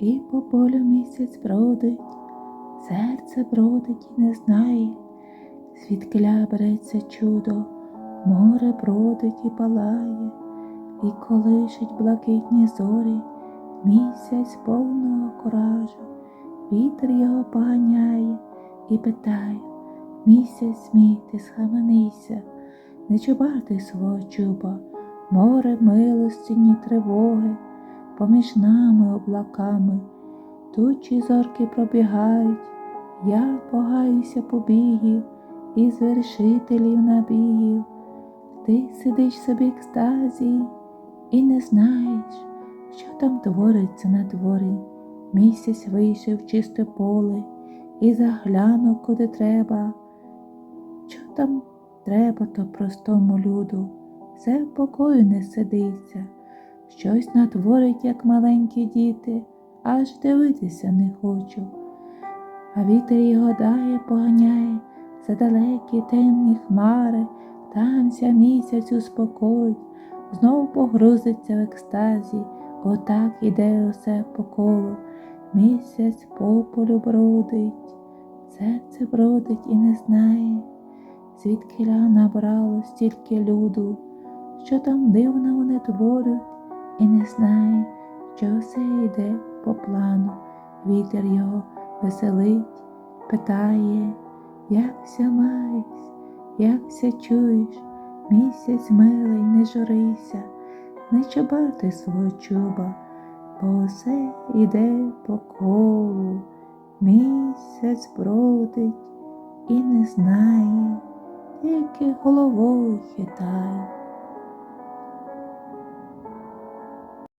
І по полю місяць бродить, серце бродить і не знає, звідкиля береться чудо, море бродить і палає, і колишить блакитні зорі, місяць повного коражу, вітер його поганяє і питає, місяць мій, ти схаменися, не чубати свого чуба, море милості, ні тривоги, поміж нами облаками, тучі зорки пробігають, я погаюся побігів і з вершителів набігів. Ти сидиш собі в екстазі і не знаєш, що там твориться на дворі. Місяць вийшов в чисте поле і заглянув, куди треба. Що там треба то простому люду, все в покою не сидиться, щось натворить, як маленькі діти, аж дивитися не хочу. А вітер його дає, поганяє за далекі темні хмари, тамся місяць успокоїть, знов погрузиться в екстазі, отак іде усе по колу, місяць по полю бродить, серце бродить і не знає, звідкиля набрало стільки люду, що там дивно вони творять, і не знає, що все йде по плану, вітер його веселить, питає, якся маєсь, якся чуєш, місяць милий, не журися, не чубати свого чуба, бо все іде по колу, місяць бродить і не знає, тільки головою хитає.